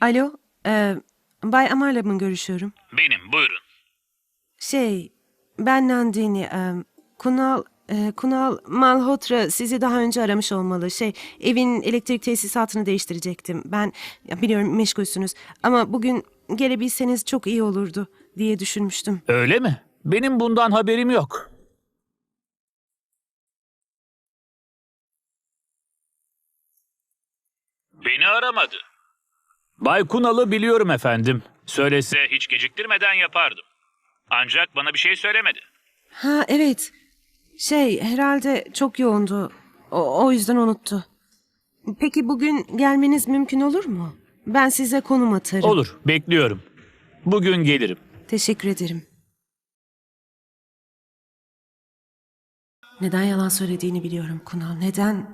Alo, e, Bay Amar'la mı görüşüyorum? Benim, buyurun. Şey, ben Nandini. e, Kunal, e, Kunal Malhotra sizi daha önce aramış olmalı. Şey, evin elektrik tesisatını değiştirecektim. Ben ya biliyorum meşgulsünüz ama bugün gelebilseniz çok iyi olurdu diye düşünmüştüm. Öyle mi? Benim bundan haberim yok. Beni aramadı. Bay Kunal'ı biliyorum efendim. Söylese hiç geciktirmeden yapardım. Ancak bana bir şey söylemedi. Ha evet. Şey, herhalde çok yoğundu. O, o yüzden unuttu. Peki bugün gelmeniz mümkün olur mu? Ben size konum atarım. Olur, bekliyorum. Bugün gelirim. Teşekkür ederim. Neden yalan söylediğini biliyorum Kunal. Neden?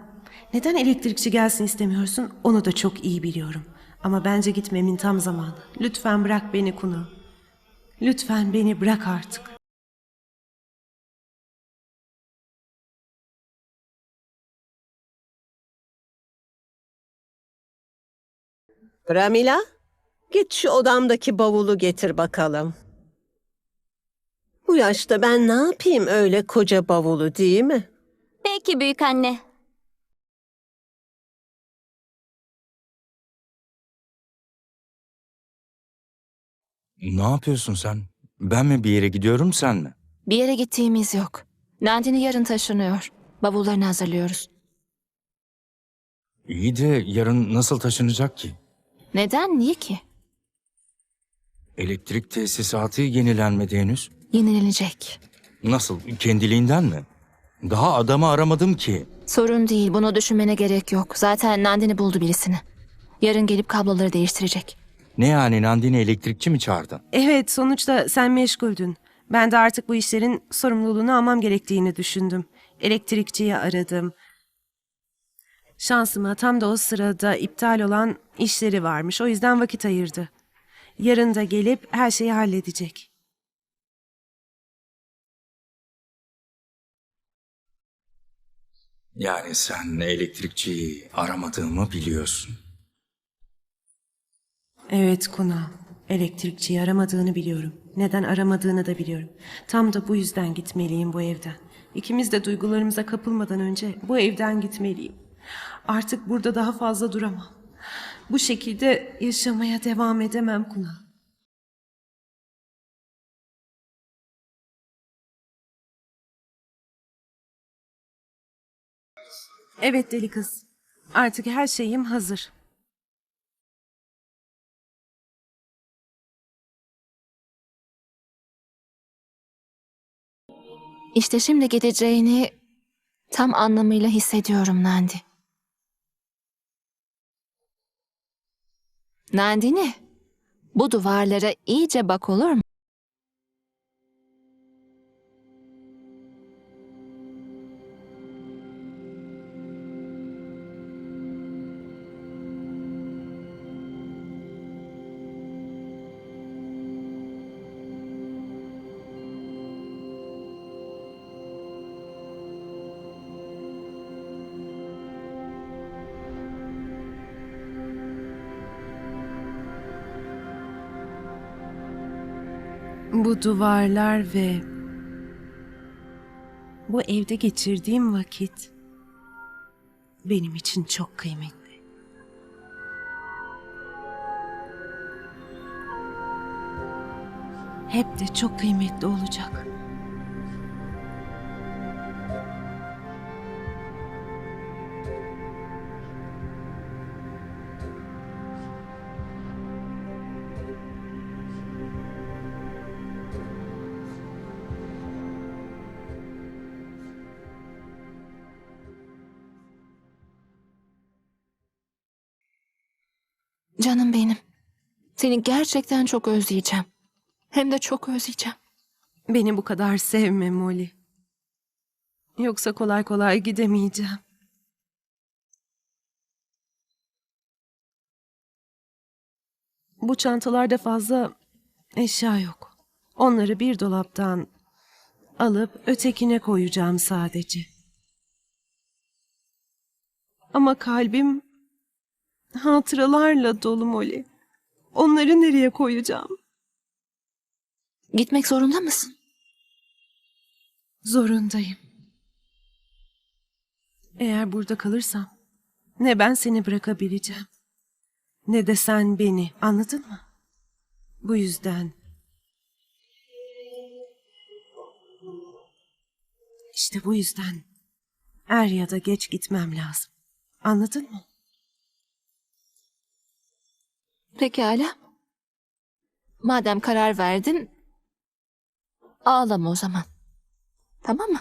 Neden elektrikçi gelsin istemiyorsun? Onu da çok iyi biliyorum. Ama bence gitmemin tam zamanı. Lütfen bırak beni Kunal. Lütfen beni bırak artık. Pramila, git şu odamdaki bavulu getir bakalım. Bu yaşta ben ne yapayım öyle koca bavulu değil mi? Peki büyük anne. Ne yapıyorsun sen? Ben mi bir yere gidiyorum sen mi? Bir yere gittiğimiz yok. Nandini yarın taşınıyor. Bavullarını hazırlıyoruz. İyi de yarın nasıl taşınacak ki? Neden? Niye ki? Elektrik tesisatı yenilenmedi henüz. Yenilenecek. Nasıl? Kendiliğinden mi? Daha adamı aramadım ki. Sorun değil. Bunu düşünmene gerek yok. Zaten Nandini buldu birisini. Yarın gelip kabloları değiştirecek. Ne yani Nandini elektrikçi mi çağırdın? Evet, sonuçta sen meşguldün. Ben de artık bu işlerin sorumluluğunu almam gerektiğini düşündüm. Elektrikçiyi aradım. Şansıma tam da o sırada iptal olan işleri varmış. O yüzden vakit ayırdı. Yarın da gelip her şeyi halledecek. Yani sen elektrikçiyi aramadığımı biliyorsun. Evet Kuna. Elektrikçiyi aramadığını biliyorum. Neden aramadığını da biliyorum. Tam da bu yüzden gitmeliyim bu evden. İkimiz de duygularımıza kapılmadan önce bu evden gitmeliyim. Artık burada daha fazla duramam. Bu şekilde yaşamaya devam edemem Kuna. Evet deli kız. Artık her şeyim hazır. İşte şimdi gideceğini tam anlamıyla hissediyorum Nandi. Nandini, bu duvarlara iyice bak olur mu? Bu duvarlar ve bu evde geçirdiğim vakit benim için çok kıymetli. Hep de çok kıymetli olacak. Canım benim. Seni gerçekten çok özleyeceğim. Hem de çok özleyeceğim. Beni bu kadar sevme Molly. Yoksa kolay kolay gidemeyeceğim. Bu çantalarda fazla eşya yok. Onları bir dolaptan alıp ötekine koyacağım sadece. Ama kalbim hatıralarla dolu Molly. Onları nereye koyacağım? Gitmek zorunda mısın? Zorundayım. Eğer burada kalırsam ne ben seni bırakabileceğim ne de sen beni anladın mı? Bu yüzden işte bu yüzden er ya da geç gitmem lazım. Anladın mı? Pekala. Madem karar verdin, ağlama o zaman. Tamam mı?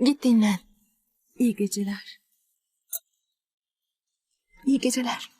Git dinlen. İyi geceler. İyi geceler.